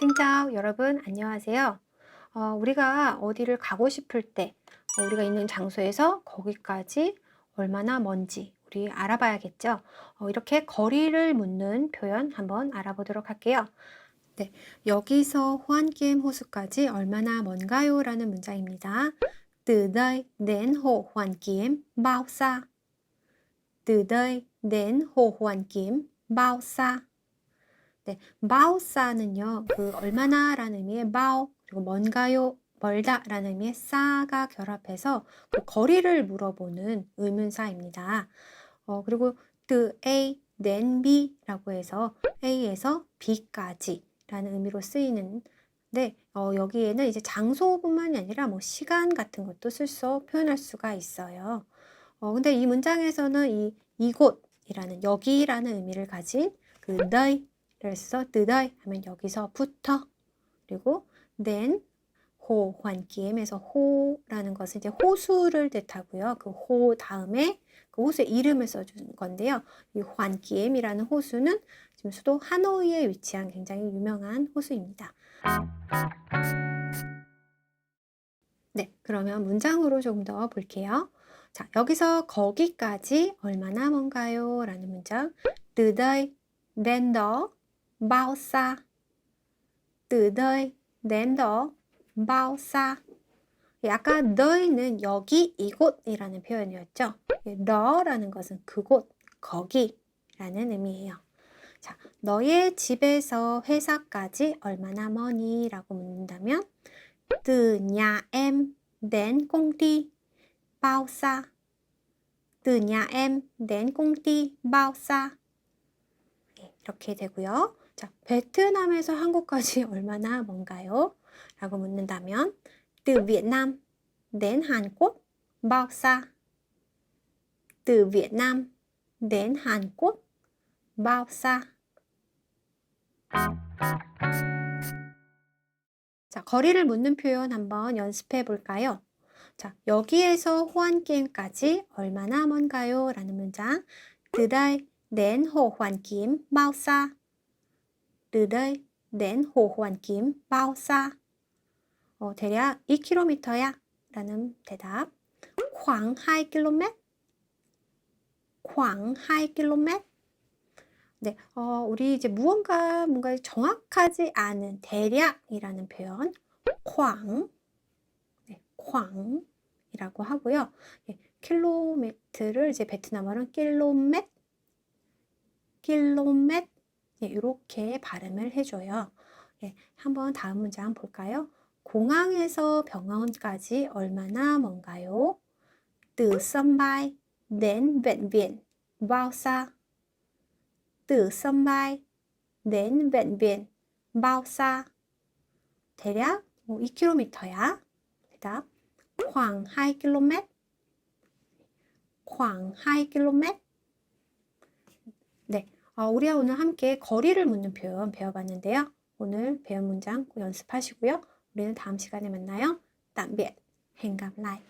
신짜오 여러분 안녕하세요. 어, 우리가 어디를 가고 싶을 때 어, 우리가 있는 장소에서 거기까지 얼마나 먼지 우리 알아봐야겠죠. 어, 이렇게 거리를 묻는 표현 한번 알아보도록 할게요. 네, 여기서 호안게임 호수까지 얼마나 먼가요? 라는 문장입니다. Từ đây đến hồ Hoàn Kiếm bao xa? Từ? 네, 바오싸는요, 그 얼마나라는 의미의 바오 그리고 뭔가요, 멀다라는 의미의 싸가 결합해서 그 거리를 물어보는 의문사입니다. 어, 그리고 the A, then B라고 해서 A에서 B까지라는 의미로 쓰이는 데 어, 여기에는 이제 장소뿐만이 아니라 뭐 시간 같은 것도 쓸수 표현할 수가 있어요. 어, 근데 이 문장에서는 이 이곳이라는 여기라는 의미를 가진 그 너희 그래서 뜨다이 하면 여기서부터 그리고 then 호 환기엠에서 호라는 것은 이제 호수를 뜻하고요. 그 호 다음에 그 호수의 이름을 써준 건데요. 이 환기엠이라는 호수는 지금 수도 하노이에 위치한 굉장히 유명한 호수입니다. 네, 그러면 문장으로 조금 더 볼게요. 자, 여기서 거기까지 얼마나 먼가요? 라는 문장. đây đến đó bao xa? từ đây đến đó bao xa? 아까 너희는 여기 이곳이라는 표현이었죠. 너라는 것은 그곳, 거기라는 의미예요. 자, 너의 집에서 회사까지 얼마나 머니? 라고 묻는다면 từ nhà em đến công ty bao xa? từ nhà em đến công ty bao xa? 네, 이렇게 되고요. 자, 베트남에서 한국까지 얼마나 먼가요? 라고 묻는다면 từ Việt Nam đến Hàn Quốc bao xa? từ Việt Nam đến Hàn Quốc bao xa? 자, 거리를 묻는 표현 한번 연습해 볼까요? 자, 여기에서 호안게임까지 얼마나 먼가요? 라는 문장. Hoàn Kiếm bao xa? Từ đây đến hồ Hoàn Kiếm bao xa? 어, 대략 2km야 라는 대답. khoảng 2km? khoảng 2km? 네, 어, 우리 이제 무언가 뭔가 정확하지 않은 대략이라는 표현, 쾅, 네, 쾅이라고 하고요. 예, 킬로미터를 이제 베트남어로는 킬로멧, 킬로멧 예, 이렇게 발음을 해줘요. 예, 한번 다음 문장 볼까요? 공항에서 병원까지 얼마나 먼가요? từ sân bay đến bệnh viện bao xa? từ sân bay đến bệnh viện bao xa? 대략 뭐 2km야. 대답 khoảng 2km. khoảng 2km. 네, 어, 우리가 오늘 함께 거리를 묻는 표현 배워봤는데요. 오늘 배운 문장 꼭 연습하시고요. 우리는 다음 시간에 만나요. gặp lại.